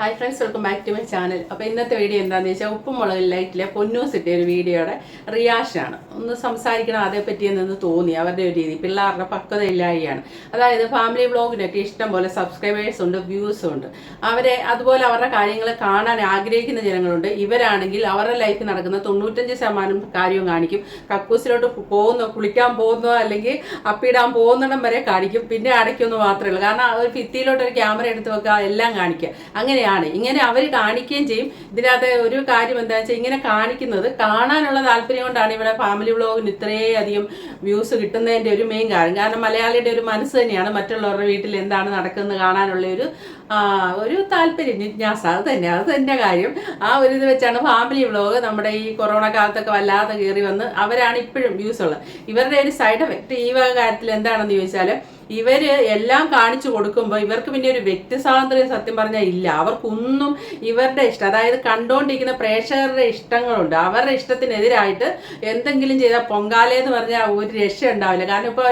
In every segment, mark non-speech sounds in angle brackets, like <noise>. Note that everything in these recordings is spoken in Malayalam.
Hi friends welcome back to my channel അപ്പോൾ ഇന്നത്തെ വീഡിയോ എന്താണെന്ന് വെച്ചാൽ ഉപ്പും മുളകിൽ ലൈറ്റിലെ പൊന്നൂസ് ഇട്ട ഒരു വീഡിയോയുടെ റിയാക്ഷനാണ്. ഒന്ന് സംസാരിക്കണം അതേപ്പറ്റി എന്ന് തോന്നി. അവരുടെ ഒരു രീതി. പിള്ളേരുടെ പക്വതയില്ലായ്യാണ് അതായത് ഫാമിലി വ്ളോഗിനൊക്കെ ഇഷ്ടം പോലെ സബ്സ്ക്രൈബേഴ്സ് ഉണ്ട് വ്യൂസും ഉണ്ട്. അവരെ അതുപോലെ അവരുടെ കാര്യങ്ങൾ കാണാൻ ആഗ്രഹിക്കുന്ന ജനങ്ങളുണ്ട്. ഇവരാണെങ്കിൽ അവരുടെ ലൈഫിൽ നടക്കുന്ന തൊണ്ണൂറ്റഞ്ച് ശതമാനം കാര്യവും കാണിക്കും. കക്കൂസിലോട്ട് പോകുന്നോ കുളിക്കാൻ പോകുന്നോ അല്ലെങ്കിൽ അപ്പിടാൻ പോകുന്നിടം വരെ കാണിക്കും. പിന്നെ അടയ്ക്കൊന്നും മാത്രമേ ഉള്ളൂ. കാരണം ഒരു ഭിത്തിയിലോട്ട് ഒരു ക്യാമറ എടുത്ത് വെക്കുക എല്ലാം കാണിക്കുക. അങ്ങനെയാണ് ഇങ്ങനെ അവർ കാണിക്കുകയും ചെയ്യും. ഇതിനകത്ത് ഒരു കാര്യം എന്താ വെച്ചാൽ ഇങ്ങനെ കാണിക്കുന്നത് കാണാനുള്ള താല്പര്യം കൊണ്ടാണ് ഇവിടെ ഫാമിലി വ്ളോഗിന് ഇത്രയധികം വ്യൂസ് കിട്ടുന്നതിന്റെ ഒരു മെയിൻ കാരണം. കാരണം മലയാളിയുടെ ഒരു മനസ്സ് തന്നെയാണ് മറ്റുള്ളവരുടെ വീട്ടിൽ എന്താണ് നടക്കുന്നത് കാണാനുള്ള ഒരു ഒരു താല്പര്യം. ജിജ്ഞാസ. അത് തന്നെ അത് തന്നെ കാര്യം. ആ ഒരു ഇത് വെച്ചാണ് ഫാമിലി വ്ളോഗ് നമ്മുടെ ഈ കൊറോണ കാലത്തൊക്കെ വല്ലാതെ കയറി വന്ന് അവരാണ് ഇപ്പോഴും വ്യൂസ് ഉള്ളത്. ഇവരുടെ ഒരു സൈഡ് എഫക്റ്റ് ഈ കാര്യത്തിൽ എന്താണെന്ന് ചോദിച്ചാൽ ഇവർ എല്ലാം കാണിച്ചു കൊടുക്കുമ്പോൾ ഇവർക്ക് പിന്നെ ഒരു വ്യക്തി സ്വാതന്ത്ര്യം സത്യം പറഞ്ഞാൽ ഇല്ല. അവർക്കൊന്നും ഇവരുടെ ഇഷ്ടം അതായത് കണ്ടുകൊണ്ടിരിക്കുന്ന പ്രേക്ഷകരുടെ ഇഷ്ടങ്ങളുണ്ട്. അവരുടെ ഇഷ്ടത്തിനെതിരായിട്ട് എന്തെങ്കിലും ചെയ്താൽ പൊങ്കാലയെന്ന് പറഞ്ഞാൽ ഒരു രക്ഷ ഉണ്ടാവില്ല കാരണം ഇപ്പോൾ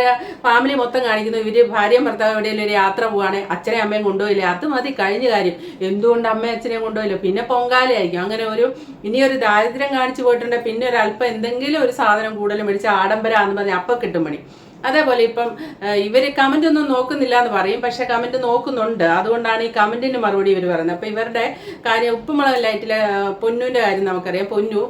ഫാമിലി മൊത്തം കാണിക്കുന്നു ഇവർ ഭാര്യയും ഭർത്താവ് എവിടെയെങ്കിലും ഒരു യാത്ര പോവാണ് അച്ഛനെയും അമ്മയും കൊണ്ടുപോയില്ല? അത് മതി കഴിഞ്ഞ കാര്യം. എന്തുകൊണ്ട് അമ്മയും അച്ഛനെയും കൊണ്ടുപോയില്ല? പിന്നെ പൊങ്കാലയായിരിക്കും. അങ്ങനെ ഒരു ഇനി ഒരു ദാരിദ്ര്യം കാണിച്ചു പോയിട്ടുണ്ടെങ്കിൽ പിന്നെ ഒരു അല്പം എന്തെങ്കിലും ഒരു സാധനം കൂടുതൽ മേടിച്ച് ആഡംബരാന്ന് പറഞ്ഞാൽ അപ്പം കിട്ടും പണി. അതേപോലെ ഇപ്പം ഇവർ കമന്റ് ഒന്നും നോക്കുന്നില്ല എന്ന് പറയും പക്ഷെ കമന്റ് നോക്കുന്നുണ്ട്. അതുകൊണ്ടാണ് ഈ കമന്റിന് മറുപടി ഇവർ പറയുന്നത്. അപ്പോൾ ഇവരുടെ കാര്യം ഉപ്പുമുളക് ലൈറ്റിലെ പൊന്നുവിന്റെ കാര്യം നമുക്കറിയാം. പൊന്നു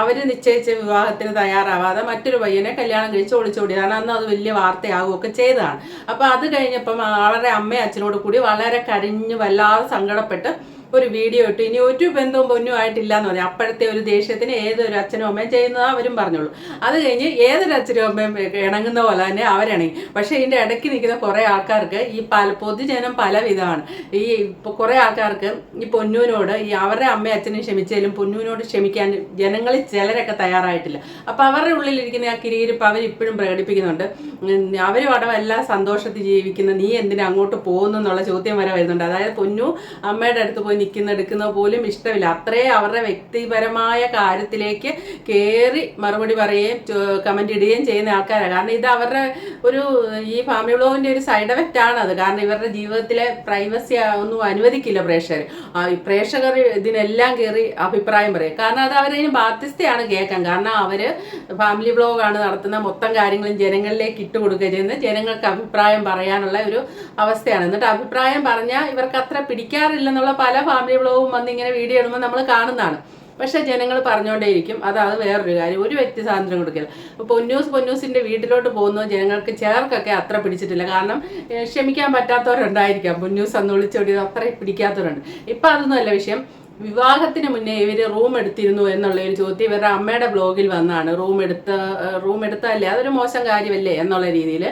അവർ നിശ്ചയിച്ച വിവാഹത്തിന് തയ്യാറാവാതെ മറ്റൊരു പയ്യനെ കല്യാണം കഴിച്ച് കാരണം അന്ന് അത് വലിയ വാർത്തയാകുമൊക്കെ ചെയ്തതാണ്. അപ്പോൾ അത് കഴിഞ്ഞപ്പം അവരുടെ അമ്മയും അച്ഛനോട് കൂടി വളരെ കരിഞ്ഞു വല്ലാതെ സങ്കടപ്പെട്ട് ഒരു വീഡിയോ ഇട്ട്. ഇനി ഒരു ബന്ധവും പൊന്നും ആയിട്ടില്ല എന്ന് പറഞ്ഞു അപ്പോഴത്തെ ഒരു ദേഷ്യത്തിന് ഏതൊരു അച്ഛനും അമ്മയും ചെയ്യുന്നത് അവരും പറഞ്ഞോളൂ. അത് കഴിഞ്ഞ് ഏതൊരു അച്ഛനും അമ്മയും ഇണങ്ങുന്ന പോലെ തന്നെ അവരിണങ്ങി പക്ഷേ ഇതിന്റെ ഇടയ്ക്ക് നിൽക്കുന്ന കുറേ ആൾക്കാർക്ക് ഈ പല പൊതുജനം പലവിധമാണ്. ഈ കുറേ ആൾക്കാർക്ക് ഈ പൊന്നൂനോട് ഈ അവരുടെ അമ്മയും അച്ഛനും ക്ഷമിച്ചാലും പൊന്നൂനോട് ക്ഷമിക്കാൻ ജനങ്ങളിൽ ചിലരൊക്കെ തയ്യാറായിട്ടില്ല. അപ്പോൾ അവരുടെ ഉള്ളിലിരിക്കുന്ന ആ കിരീരിപ്പ് അവരിപ്പോഴും പ്രകടിപ്പിക്കുന്നുണ്ട്. അവരും അവിടെ എല്ലാ സന്തോഷത്തിൽ ജീവിക്കുന്ന നീ എന്തിനാ അങ്ങോട്ട് പോകുന്നു എന്നുള്ള ചോദ്യം വരെ വരുന്നുണ്ട്. അതായത് പൊന്നു അമ്മയുടെ അടുത്ത് പോയി നിൽക്കുന്ന എടുക്കുന്ന പോലും ഇഷ്ടമില്ല. അത്രേ അവരുടെ വ്യക്തിപരമായ കാര്യത്തിലേക്ക് കയറി മറുപടി പറയുകയും കമന്റ് ഇടുകയും ചെയ്യുന്ന ആൾക്കാരാണ് കാരണം ഇത് അവരുടെ ഒരു ഈ ഫാമിലി ബ്ലോഗിന്റെ ഒരു സൈഡ് എഫക്റ്റ് ആണ് അത് കാരണം ഇവരുടെ ജീവിതത്തിലെ പ്രൈവസി ഒന്നും അനുവദിക്കില്ല പ്രേക്ഷകർ പ്രേക്ഷകർ ഇതിനെല്ലാം കയറി അഭിപ്രായം പറയും. കാരണം അത് അവരതിന് ബാധ്യസ്ഥയാണ് കേൾക്കാൻ. കാരണം അവർ ഫാമിലി ബ്ലോഗാണ് നടത്തുന്ന മൊത്തം കാര്യങ്ങളും ജനങ്ങളിലേക്ക് ഇട്ട് കൊടുക്കുക ചെയ്യുന്നത്. ജനങ്ങൾക്ക് അഭിപ്രായം പറയാനുള്ള ഒരു അവസ്ഥയാണ്. എന്നിട്ട് അഭിപ്രായം പറഞ്ഞാൽ ഇവർക്ക് അത്ര പിടിക്കാറില്ലെന്നുള്ള പല ഫാമിലി ബ്ലോഗും വന്ന് ഇങ്ങനെ വീഡിയോ ഇടുമ്പോൾ നമ്മൾ കാണുന്നതാണ്. പക്ഷെ ജനങ്ങൾ പറഞ്ഞുകൊണ്ടേയിരിക്കും അത് അത് വേറൊരു കാര്യം. ഒരു വ്യക്തി സ്വാതന്ത്ര്യം കൊടുക്കില്ല. പൊന്നൂസ് പൊന്നൂസിന്റെ വീട്ടിലോട്ട് പോകുന്ന ജനങ്ങൾക്ക് ചേർക്കൊക്കെ അത്ര പിടിച്ചിട്ടില്ല. കാരണം ക്ഷമിക്കാൻ പറ്റാത്തവരുണ്ടായിരിക്കാം. പൊന്നൂസ് അന്ന് വിളിച്ചോടിയത് അത്ര പിടിക്കാത്തവരുണ്ട്. ഇപ്പം അതൊന്നും അല്ല വിഷയം. വിവാഹത്തിന് മുന്നേ ഇവർ റൂം എടുത്തിരുന്നു എന്നുള്ള ഒരു ചോദ്യം ഇവരുടെ അമ്മയുടെ ബ്ലോഗിൽ വന്നാണ്. റൂം എടുത്ത റൂം എടുത്തല്ലേ അതൊരു മോശം കാര്യമല്ലേ എന്നുള്ള രീതിയിൽ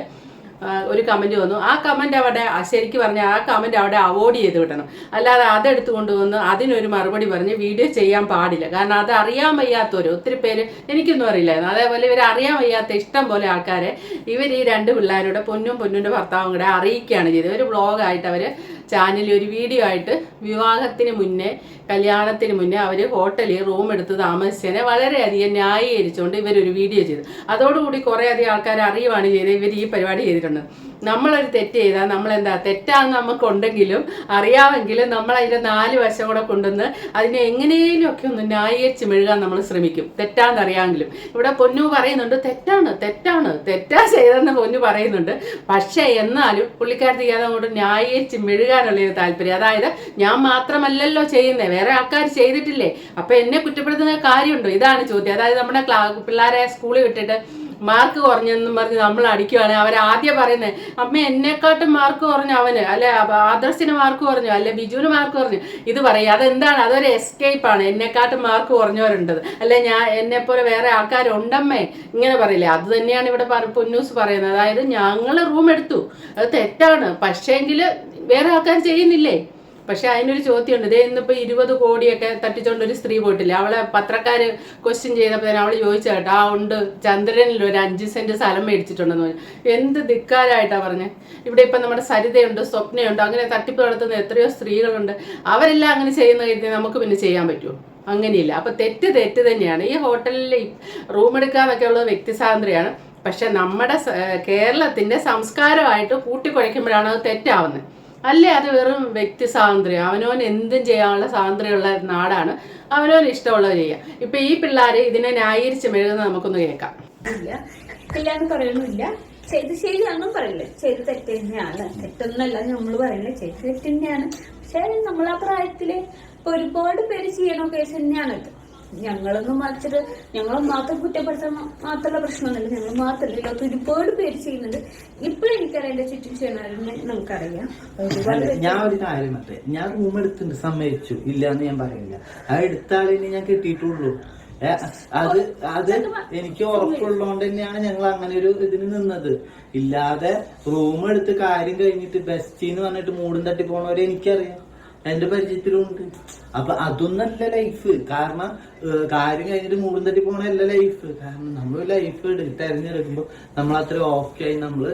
ഒരു കമന്റ് വന്നു. ആ കമന്റ് അവിടെ ശരിക്ക് പറഞ്ഞാൽ ആ കമന്റ് അവിടെ അവോയ്ഡ് ചെയ്ത് വിടണം. അല്ലാതെ അതെടുത്ത് കൊണ്ടുവന്ന് അതിനൊരു മറുപടി പറഞ്ഞ് വീഡിയോ ചെയ്യാൻ പാടില്ല. കാരണം അത് അറിയാൻ വയ്യാത്തവർ ഒത്തിരി പേര് എനിക്കൊന്നും അറിയില്ലായിരുന്നു. അതേപോലെ ഇവർ അറിയാൻ വയ്യാത്ത ഇഷ്ടം പോലെ ആൾക്കാരെ ഇവർ ഈ രണ്ട് പിള്ളേരുടെ പൊന്നും പൊന്നിന്റെ ഭർത്താവും കൂടെ അറിയിക്കുകയാണ് ചെയ്തത്. ഒരു ബ്ലോഗായിട്ട് അവർ ചാനലിൽ ഒരു വീഡിയോ ആയിട്ട് വിവാഹത്തിന് മുന്നേ കല്യാണത്തിന് മുന്നേ അവർ ഹോട്ടലിൽ റൂം എടുത്ത് താമസിച്ചതിനെ വളരെയധികം ന്യായീകരിച്ചുകൊണ്ട് ഇവരൊരു വീഡിയോ ചെയ്തു. അതോടുകൂടി കുറേയധികം ആൾക്കാർ അറിയുവാണ് ചെയ്തത് ഇവർ ഈ പരിപാടി ചെയ്തിട്ടുണ്ട്. നമ്മളൊരു തെറ്റ് ചെയ്താൽ നമ്മളെന്താ തെറ്റാന്ന് നമുക്കുണ്ടെങ്കിലും അറിയാമെങ്കിലും നമ്മളതിന്റെ നാല് വശം കൂടെ കൊണ്ടുവന്ന് അതിനെ എങ്ങനെയും ഒക്കെ ഒന്ന് ന്യായീകരിച്ച് മെഴുകാൻ നമ്മൾ ശ്രമിക്കും. തെറ്റാന്ന് അറിയാമെങ്കിലും. ഇവിടെ പൊന്നു പറയുന്നുണ്ട് തെറ്റാണ് തെറ്റാണ് തെറ്റാ ചെയ്തെന്ന് പൊന്നു പറയുന്നുണ്ട്. പക്ഷേ എന്നാലും പുള്ളിക്കാരത്തി അങ്ങോട്ട് ന്യായീകരിച്ച് മെഴുകാനുള്ള ഒരു താല്പര്യം. അതായത് ഞാൻ മാത്രമല്ലല്ലോ ചെയ്യുന്നത് വേറെ ആൾക്കാർ ചെയ്തിട്ടില്ലേ? അപ്പൊ എന്നെ കുറ്റപ്പെടുത്തുന്ന കാര്യമുണ്ടോ? ഇതാണ് ചോദ്യം. അതായത് നമ്മുടെ ക്ലാ പിള്ളേരെ സ്കൂളിൽ വിട്ടിട്ട് മാർക്ക് കുറഞ്ഞെന്നും പറഞ്ഞ് നമ്മൾ അടിക്കുവാണ്. ആദ്യം പറയുന്നത് അമ്മ എന്നെക്കാട്ടും മാർക്ക് കുറഞ്ഞു അവന്. അല്ലെ ആദർശിന് മാർക്ക് കുറഞ്ഞു അല്ലെ ബിജുവിന് മാർക്ക് കുറഞ്ഞു. ഇത് പറയും. അതെന്താണ്? അതൊരു എസ്കേപ്പ് ആണ്. എന്നെക്കാട്ടും മാർക്ക് കുറഞ്ഞവരുണ്ടത്. അല്ലെ ഞാൻ എന്നെ പോലെ വേറെ ആൾക്കാരുണ്ടമ്മേ? ഇങ്ങനെ പറയില്ലേ? അത് തന്നെയാണ് ഇവിടെ പൊന്നൂസ് പറയുന്നത്. അതായത് ഞങ്ങൾ റൂം എടുത്തു. അത് തെറ്റാണ്. പക്ഷേങ്കിൽ വേറെ ആൾക്കാർ ചെയ്യുന്നില്ലേ? പക്ഷെ അതിനൊരു ചോദ്യമുണ്ട്. ഇതേ ഇന്നിപ്പോ ഇരുപത് കോടിയൊക്കെ തട്ടിച്ചോണ്ട് ഒരു സ്ത്രീ പോയിട്ടില്ല? അവളെ പത്രക്കാര് ക്വസ്റ്റ്യൻ ചെയ്തപ്പോൾ അവൾ ചോദിച്ച കേട്ടോ ആ ഉണ്ട്. ചന്ദ്രനിൽ ഒരു അഞ്ച് സെന്റ് സ്ഥലം മേടിച്ചിട്ടുണ്ടെന്ന് പറഞ്ഞു. എന്ത് ധിക്കാരായിട്ടാ പറഞ്ഞു? ഇവിടെ ഇപ്പൊ നമ്മുടെ സരിതയുണ്ട് സ്വപ്നയുണ്ട് അങ്ങനെ തട്ടിപ്പ് നടത്തുന്ന എത്രയോ സ്ത്രീകളുണ്ട്. അവരെല്ലാം അങ്ങനെ ചെയ്യുന്ന കരുതി നമുക്ക് പിന്നെ ചെയ്യാൻ പറ്റുമോ അങ്ങനെയില്ല. അപ്പൊ തെറ്റ് തെറ്റ് തന്നെയാണ്. ഈ ഹോട്ടലിൽ റൂം എടുക്കാന്നൊക്കെ ഉള്ളത് വ്യക്തി സ്വാതന്ത്ര്യമാണ്. പക്ഷെ നമ്മുടെ കേരളത്തിന്റെ സംസ്കാരമായിട്ട് കൂട്ടിക്കുഴയ്ക്കുമ്പോഴാണ് അത് തെറ്റാവുന്നത്. അല്ലേ? അത് വെറും വ്യക്തി സ്വാതന്ത്ര്യം. അവനോൻ എന്തും ചെയ്യാനുള്ള സ്വാതന്ത്ര്യമുള്ള നാടാണ്. അവനോൻ ഇഷ്ടമുള്ളത് ചെയ്യാം. ഇപ്പൊ ഈ പിള്ളേര് ഇതിനെ ന്യായീകരിച്ച് മെഴുകുന്നത് നമുക്കൊന്ന് കേൾക്കാം. ഇല്ല. പറയണില്ല ചെയ്ത് ശരിയാണെന്നും പറയില്ല? ചെയ്ത് തെറ്റ് തന്നെയാണ്. തെറ്റൊന്നല്ല നമ്മൾ പറയുന്നത് ചെയ്ത് തെറ്റ് തന്നെയാണ്. പക്ഷെ നമ്മൾ ആ പ്രായത്തിൽ ഒരുപാട് പേര് ചെയ്യണ കേസ് തന്നെയാണ് ഇത്. ഞങ്ങളൊന്നും മറിച്ചിട്ട് ഞങ്ങൾ മാത്രം കുറ്റപ്പെടുത്താൻ മാത്രമുള്ള പ്രശ്നമൊന്നുമില്ല. ഞങ്ങൾ മാത്രമല്ല ഇതിനകത്ത് ഒരുപാട് പേര് ചെയ്യുന്നുണ്ട്. ഇപ്പോഴും എനിക്കറിയാം എന്റെ ചുറ്റും ചെയ്യണമെന്ന് നമുക്കറിയാം. ഞാൻ ഒരു കാര്യം മറ്റേ ഞാൻ റൂം എടുത്തിട്ടുണ്ട്. സമ്മതിച്ചു. ഇല്ല എന്ന് ഞാൻ പറയില്ല ആ എടുത്ത ആളിനെ ഞാൻ കിട്ടിയിട്ടുള്ളൂ. അത് അത് എനിക്ക് ഉറപ്പുള്ളതുകൊണ്ട് തന്നെയാണ് ഞങ്ങൾ അങ്ങനെ ഒരു ഇതിന് നിന്നത്. ഇല്ലാതെ റൂം എടുത്ത് കാര്യം കഴിഞ്ഞിട്ട് ബെസ്റ്റ് എന്ന് പറഞ്ഞിട്ട് മൂടും തട്ടി പോണവരെ എനിക്കറിയാം. എന്റെ പരിചയത്തിലുണ്ട്. അപ്പൊ അതൊന്നല്ല ലൈഫ് കാരണം കാര്യം കഴിഞ്ഞിട്ട് മൂടും തട്ടി പോണല്ല ലൈഫ് കാരണം നമ്മൾ ലൈഫ് തെരഞ്ഞെടുക്കുമ്പോ നമ്മൾ അത്ര ഓക്കെ ആയി നമ്മൾ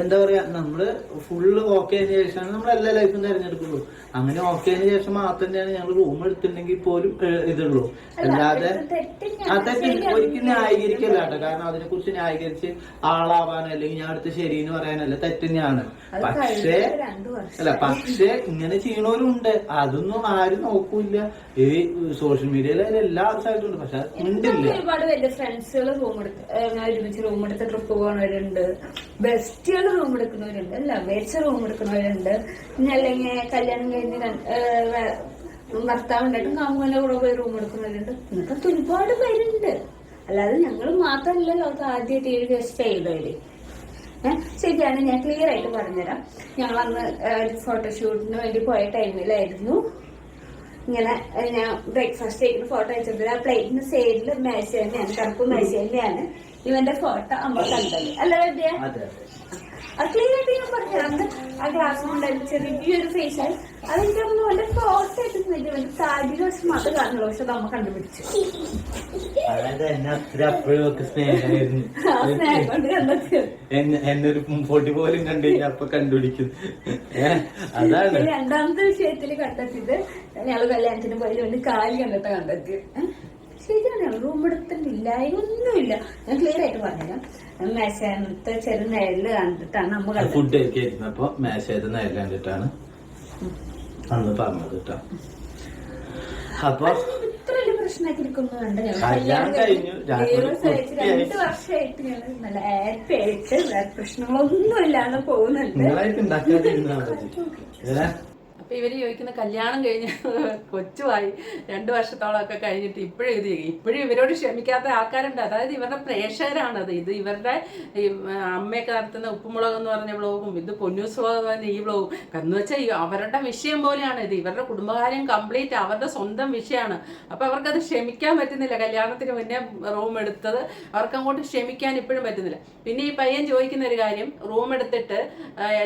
എന്താ പറയാ നമ്മൾ ഫുള്ള് ഓക്കെ ആയതിനു ശേഷമാണ് നമ്മൾ എല്ലാ ലൈഫും തിരഞ്ഞെടുക്കുള്ളൂ. അങ്ങനെ ഓക്കെ ആയതിനു ശേഷം മാത്രം തന്നെയാണ് ഞങ്ങൾ റൂം എടുത്തിട്ടുണ്ടെങ്കിൽ പോലും ഇതുള്ളൂ. അല്ലാതെ അതൊക്കെ. ഒരിക്കലും ന്യായീകരിക്കല്ല കേട്ടോ. കാരണം അതിനെ കുറിച്ച് ന്യായീകരിച്ച് ആളാവാനോ അല്ലെങ്കിൽ ഞാൻ അടുത്ത് ശരി എന്ന് പറയാനല്ല തെറ്റന്നെയാണ് പക്ഷേ അല്ല പക്ഷേ ഇങ്ങനെ ചെയ്യണവരുണ്ട്. അതൊന്നും ആരും നോക്കൂല ഈ സോഷ്യൽ മീഡിയയിൽ എല്ലാ ആൾക്കാരും പക്ഷെ ഉണ്ടില്ല ഒരുപാട് വലിയ ഫ്രണ്ട്സുകൾ റൂം എടുത്ത് ഒരുമിച്ച് റൂം എടുത്ത് ട്രിപ്പ് പോകുന്നവരുണ്ട് ബെസ്റ്റുകൾ റൂം എടുക്കുന്നവരുണ്ട് അല്ല വേച്ച റൂം എടുക്കുന്നവരുണ്ട്. പിന്നെ അല്ലെങ്കിൽ കല്യാണം കഴിഞ്ഞ് ഭർത്താവ് ഉണ്ടായിട്ടും കൂടെ പോയി റൂം എടുക്കുന്നവരുണ്ട്. ഇങ്ങനത്തെ ഒരുപാട് പേരുണ്ട്. അല്ലാതെ ഞങ്ങൾ മാത്രമല്ല ലോകത്ത് ആദ്യമായിട്ട് ഈ കേസ് ചെയ്തവര് ശരിയാണ് ഞാൻ ക്ലിയർ ആയിട്ട് പറഞ്ഞുതരാം. ഞങ്ങൾ അന്ന് ഫോട്ടോഷൂട്ടിന് വേണ്ടി പോയ ടൈമിലായിരുന്നു ഇങ്ങനെ ഞാൻ ബ്രേക്ക്ഫാസ്റ്റ് കഴിക്കുന്ന ഫോട്ടോ അയച്ചത് ആ പ്ലേറ്റിന് സൈഡിൽ മേശ തന്നെയാണ് കറുപ്പ് മേശ തന്നെയാണ്. ഇവന്റെ ഫോട്ടോ അമ്മ കണ്ടത്. അല്ല അതെ ക്ലിയർ ആയിട്ട് ഞാൻ പറഞ്ഞു അന്ന് ആ ഗ്ലാസ് കൊണ്ടായിരുന്നു ചെറിയൊരു ആയി. അതെനിക്ക് തോന്നുന്നു അവന്റെ ആയിട്ട് എടുക്കുന്നില്ല വലിയ സാരിയുടെ വശം മാത്രം കാണുള്ളൂ പക്ഷെ അത് അമ്മ കണ്ടുപിടിച്ചു. പൊടി പോലും കണ്ടു കഴിഞ്ഞാൽ അപ്പൊ കണ്ടുപിടിക്കും. അതാണ്. രണ്ടാമത്തെ വിഷയത്തിൽ കണ്ടെത്തിയത് ഞങ്ങൾ കല്യാണത്തിന് പോയത് വേണ്ടി കാൽ കണ്ടിട്ട് കണ്ടെത്തിയത്? ശരിയാണ് റൂം എടുത്തിട്ടില്ല ഒന്നുമില്ല ഞാൻ ക്ലിയർ ആയിട്ട് പറഞ്ഞുതരാം. മേശത്തെ ചെറു നേരിൽ കണ്ടിട്ടാണ് നമ്മൾ ഫുഡ് കഴിക്കായിരുന്നപ്പോ മേശയുടെ നയൽ കണ്ടിട്ടാണ് അന്ന് പറഞ്ഞത് കേട്ടോ. അപ്പൊ ഇത്ര വലിയ പ്രശ്നമാക്കി ഇരിക്കുന്നു കണ്ട് കല്യാണം കഴിഞ്ഞു. രണ്ട് വർഷമായിട്ട് ഞങ്ങൾ നല്ല ഹാപ്പി ആയിട്ട് പ്രശ്നങ്ങളൊന്നും ഇല്ലാതെ പോകുന്നുണ്ട്. നിങ്ങളായിട്ട് ഉണ്ടാക്കാതിരുന്നാ അപ്പൊ ഇവർ ചോദിക്കുന്ന കല്യാണം കഴിഞ്ഞ് <laughs> കൊച്ചുമായി രണ്ടു വർഷത്തോളമൊക്കെ കഴിഞ്ഞിട്ട് ഇപ്പോഴും ഇത്. ഇപ്പോഴും ഇവരോട് ക്ഷമിക്കാത്ത ആൾക്കാരുണ്ട്. അതായത് ഇവരുടെ പ്രേക്ഷകരാണത്. ഇത് ഇവരുടെ അമ്മയൊക്കെ നടത്തുന്ന ഉപ്പുമുളക് എന്ന് പറഞ്ഞ വ്ളോഗും ഇത് പൊന്നൂസ് വ്ളോഗ് എന്ന് പറഞ്ഞ ഈ വ്ളോഗും എന്ന് വെച്ചാൽ അവരുടെ വിഷയം പോലെയാണ് ഇത്. ഇവരുടെ കുടുംബകാര്യം കംപ്ലീറ്റ് അവരുടെ സ്വന്തം വിഷയമാണ്. അപ്പൊ അവർക്കത് ക്ഷമിക്കാൻ പറ്റുന്നില്ല. കല്യാണത്തിന് മുന്നേ റൂം എടുത്തത് അവർക്ക് അങ്ങോട്ട് ക്ഷമിക്കാൻ ഇപ്പോഴും പറ്റുന്നില്ല. പിന്നെ ഈ പയ്യൻ ചോദിക്കുന്ന ഒരു കാര്യം റൂം എടുത്തിട്ട്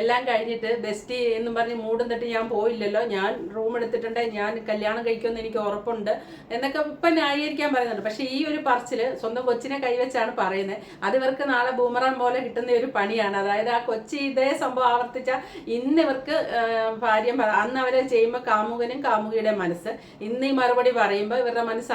എല്ലാം കഴിഞ്ഞിട്ട് ബെസ്റ്റ് എന്നും പറഞ്ഞ് മൂടും തട്ടി ഞാൻ പോയില്ലല്ലോ ഞാൻ റൂം എടുത്തിട്ടുണ്ട്. ഞാൻ കല്യാണം കഴിക്കുമെന്ന് എനിക്ക് ഉറപ്പുണ്ട്. എന്നൊക്കെ ഇപ്പം ന്യായീകരിക്കാൻ പറയുന്നുണ്ട്. പക്ഷേ ഈ ഒരു പറച്ചിൽ സ്വന്തം കൊച്ചിനെ കൈവച്ചാണ് പറയുന്നത്. അത് ഇവർക്ക് നാളെ ബൂമറാൻ പോലെ കിട്ടുന്ന ഒരു പണിയാണ്. അതായത് ആ കൊച്ചി ഇതേ സംഭവം ആവർത്തിച്ച ഇന്ന് ഇവർക്ക് ഭാര്യം അന്ന് അവരെ ചെയ്യുമ്പോൾ കാമുകനും കാമുകിയുടെ മനസ്സ്. ഇന്ന് ഈ മറുപടി പറയുമ്പോൾ ഇവരുടെ മനസ്സ്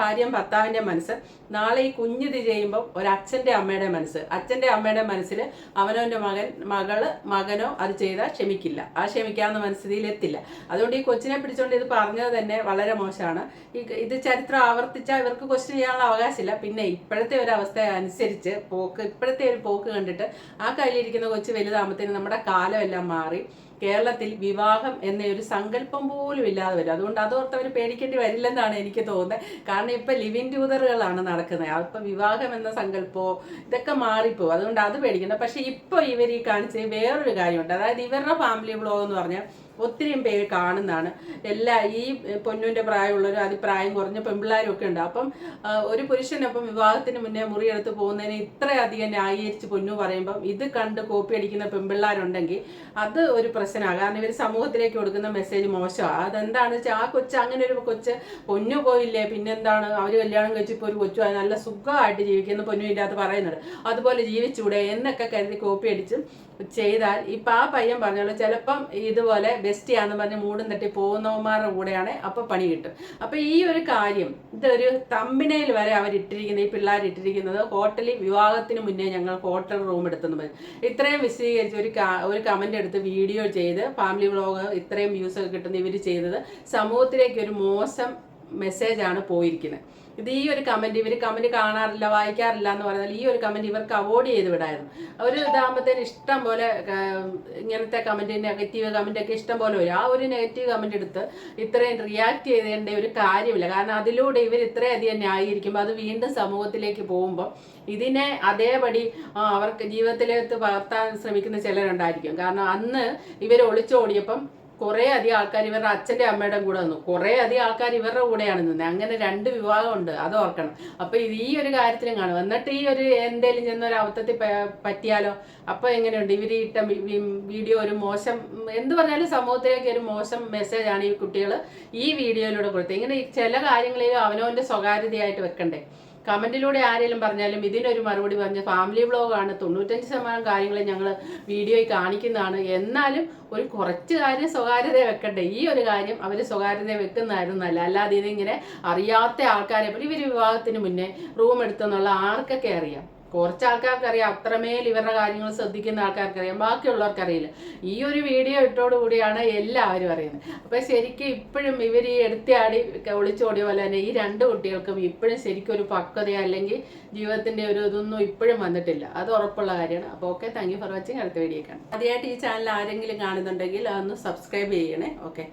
ഭാര്യ ഭർത്താവിന്റെ മനസ്സ് നാളെ ഈ കുഞ്ഞിത് ചെയ്യുമ്പോൾ ഒരു അച്ഛന്റെ അമ്മയുടെ മനസ്സ്. അച്ഛന്റെ അമ്മയുടെ മനസ്സിൽ അവനവന്റെ മകൻ മകൾ മകനോ അത് ചെയ്താൽ ക്ഷമിക്കില്ല. ആ ക്ഷമിക്കാവുന്ന മനസ്ഥിതിയിൽ എത്തില്ല. അതുകൊണ്ട് ഈ കൊച്ചിനെ പിടിച്ചുകൊണ്ട് ഇത് പറഞ്ഞത് തന്നെ വളരെ മോശമാണ്. ഈ ഇത് ചരിത്രം ആവർത്തിച്ചാൽ ഇവർക്ക് ക്വസ്റ്റ്യൻ ചെയ്യാനുള്ള അവകാശമില്ല. പിന്നെ ഇപ്പോഴത്തെ ഒരു അവസ്ഥ അനുസരിച്ച് പോക്ക് ഇപ്പോഴത്തെ ഒരു പോക്ക് കണ്ടിട്ട് ആ കയ്യിലിരിക്കുന്ന കൊച്ചു വലുതാകുമ്പോഴത്തേന് നമ്മുടെ കാലമെല്ലാം മാറി. കേരളത്തിൽ വിവാഹം എന്ന ഒരു സങ്കല്പം പോലും ഇല്ലാതെ വരും. അതുകൊണ്ട് അതോർത്ത് അവർ പേടിക്കേണ്ടി വരില്ലെന്നാണ് എനിക്ക് തോന്നുന്നത്. കാരണം ഇപ്പൊ ലിവിൻ ട്യൂതറുകളാണ് നടക്കുന്നത്. അപ്പൊ വിവാഹം എന്ന സങ്കല്പമോ ഇതൊക്കെ മാറിപ്പോ അതുകൊണ്ട് അത് പേടിക്കണ്ട. പക്ഷേ ഇപ്പൊ ഇവർ ഈ കാണിച്ച വേറൊരു കാര്യമുണ്ട്. അതായത് ഇവരുടെ ഫാമിലി ബ്ലോഗ് എന്ന് പറഞ്ഞാൽ ഒത്തിരിയും പേര് കാണുന്നതാണ്. എല്ലാ ഈ പൊന്നുവിന്റെ പ്രായമുള്ളവരും അതി പ്രായം കുറഞ്ഞ പെൺപിള്ളേരും ഒക്കെ ഉണ്ട്. അപ്പം ഒരു പുരുഷനൊപ്പം വിവാഹത്തിന് മുന്നേ മുറിയെടുത്ത് പോകുന്നതിന് ഇത്രയധികം ന്യായീകരിച്ച് പൊന്നു പറയുമ്പം ഇത് കണ്ട് കോപ്പി അടിക്കുന്ന പെൺപിള്ളേരുണ്ടെങ്കിൽ അത് ഒരു പ്രശ്നമാണ്. കാരണം ഇവർ സമൂഹത്തിലേക്ക് കൊടുക്കുന്ന മെസ്സേജ് മോശമാണ്. അതെന്താണെന്ന് വെച്ചാൽ ആ കൊച്ച് അങ്ങനെ ഒരു കൊച്ച് പൊന്നു പോയില്ലേ പിന്നെന്താണ്? അവർ കല്യാണം കഴിച്ചിപ്പോൾ ഒരു കൊച്ചു നല്ല സുഖമായിട്ട് ജീവിക്കുന്ന പൊന്നു ഇതിന്റെ അകത്ത് പറയുന്നുണ്ട്. അതുപോലെ ജീവിച്ചൂടെ എന്നൊക്കെ കരുതി കോപ്പി അടിച്ചും ചെയ്താൽ ഇപ്പം ആ പയ്യൻ പറഞ്ഞോളൂ ചിലപ്പം ഇതുപോലെ ബെസ്റ്റിയാന്ന് പറഞ്ഞ് മൂടും തട്ടി പോകുന്നവന്മാരുടെ കൂടെയാണ് അപ്പം പണി കിട്ടും. അപ്പം ഈ ഒരു കാര്യം ഇതൊരു തമ്പിനയിൽ വരെ അവരിട്ടിരിക്കുന്നത് ഈ പിള്ളേർ ഇട്ടിരിക്കുന്നത് ഹോട്ടലിൽ വിവാഹത്തിന് മുന്നേ ഞങ്ങൾ ഹോട്ടൽ റൂം എടുത്തെന്ന് പറയും ഇത്രയും വിശദീകരിച്ച് ഒരു ഒരു കമന്റ് എടുത്ത് വീഡിയോ ചെയ്ത് ഫാമിലി വ്ളോഗ് ഇത്രയും വ്യൂസ് ഒക്കെ കിട്ടുന്ന ഇവർ ചെയ്തത് സമൂഹത്തിലേക്ക് ഒരു മോശം മെസ്സേജാണ് പോയിരിക്കുന്നത് ഇത് ഈ ഒരു കമന്റ് ഇവർ കമന്റ് കാണാറില്ല വായിക്കാറില്ല എന്ന് പറഞ്ഞാൽ ഈ ഒരു കമന്റ് ഇവർക്ക് അവോയ്ഡ് ചെയ്ത് വിടായിരുന്നു. അവർ ഇതാകുമ്പോഴത്തേന് ഇഷ്ടം പോലെ ഇങ്ങനത്തെ കമന്റ് നെഗറ്റീവ് കമന്റ് ഒക്കെ ഇഷ്ടം പോലെ വരും. ആ ഒരു നെഗറ്റീവ് കമന്റ് എടുത്ത് ഇത്രയും റിയാക്ട് ചെയ്തേണ്ട ഒരു കാര്യമില്ല. കാരണം അതിലൂടെ ഇവർ ഇത്രയധികം ന്യായീകരിക്കുമ്പോൾ അത് വീണ്ടും സമൂഹത്തിലേക്ക് പോകുമ്പോൾ ഇതിനെ അതേപടി അവർക്ക് ജീവിതത്തിലേക്ക് പകർത്താൻ ശ്രമിക്കുന്ന ചിലരുണ്ടായിരിക്കും. കാരണം അന്ന് ഇവർ ഒളിച്ചോടിയപ്പം കുറേ അധികം ആൾക്കാർ ഇവരുടെ അച്ഛന്റെ അമ്മയുടെ കൂടെ നിന്നു കുറേ അധികം ആൾക്കാർ ഇവരുടെ കൂടെയാണ് നിന്നത്. അങ്ങനെ രണ്ട് വിഭാഗമുണ്ട് അത് ഓർക്കണം. അപ്പോൾ ഇത് ഈ ഒരു കാര്യത്തിലും കാണും. എന്നിട്ട് ഈ ഒരു എന്തേലും ചെന്ന ഒരു അബദ്ധത്തിൽ പറ്റിയാലോ? അപ്പോൾ എങ്ങനെയുണ്ട്? ഇവർ ഇട്ട വീഡിയോ ഒരു മോശം എന്ത് പറഞ്ഞാലും സമൂഹത്തിലേക്ക് ഒരു മോശം മെസ്സേജാണ് ഈ കുട്ടികൾ ഈ വീഡിയോയിലൂടെ കൊടുത്തത്. ഇങ്ങനെ ചില കാര്യങ്ങളിലും അവനവന്റെ സ്വകാര്യതയായിട്ട് വെക്കണ്ടേ? കമന്റിലൂടെ ആരെങ്കിലും പറഞ്ഞാലും ഇതിനൊരു മറുപടി പറഞ്ഞ ഫാമിലി വ്ളോഗാണ്. തൊണ്ണൂറ്റഞ്ച് ശതമാനം കാര്യങ്ങൾ ഞങ്ങൾ വീഡിയോയിൽ കാണിക്കുന്നതാണ്. എന്നാലും ഒരു കുറച്ച് കാര്യം സ്വകാര്യത വെക്കണ്ടേ? ഈ ഒരു കാര്യം അവർ സ്വകാര്യത വെക്കുന്നതായിരുന്നു നല്ല അല്ലാതെ ഇതിങ്ങനെ അറിയാത്ത ആൾക്കാരെ ഇവർ വിവാഹത്തിന് മുന്നേ റൂം എടുത്തെന്നുള്ള ആർക്കൊക്കെ അറിയാം. കുറച്ച് ആൾക്കാർക്ക് അറിയാം അത്രമേൽ ഇവരുടെ കാര്യങ്ങൾ ശ്രദ്ധിക്കുന്ന ആൾക്കാർക്ക് അറിയാം ബാക്കിയുള്ളവർക്ക് അറിയില്ല ഈ ഒരു വീഡിയോ ഇട്ടോടുകൂടിയാണ് എല്ലാവരും അറിയുന്നത്. അപ്പോൾ ശരിക്കും ഇപ്പോഴും ഇവർ ഈ എടുത്തിയാടി ഒളിച്ചോടിയ പോലെ തന്നെ ഈ രണ്ട് കുട്ടികൾക്കും ഇപ്പോഴും ശരിക്കും ഒരു പക്വത അല്ലെങ്കിൽ ജീവിതത്തിന്റെ ഒരു ഇതൊന്നും ഇപ്പോഴും വന്നിട്ടില്ല. അത് ഉറപ്പുള്ള കാര്യമാണ്. അപ്പോൾ okay thank you for watching അടുത്ത വീഡിയോ കാണാം. ആദ്യമായിട്ട് ഈ ചാനൽ ആരെങ്കിലും കാണുന്നുണ്ടെങ്കിൽ അതൊന്ന് സബ്സ്ക്രൈബ് ചെയ്യണേ. ഓക്കെ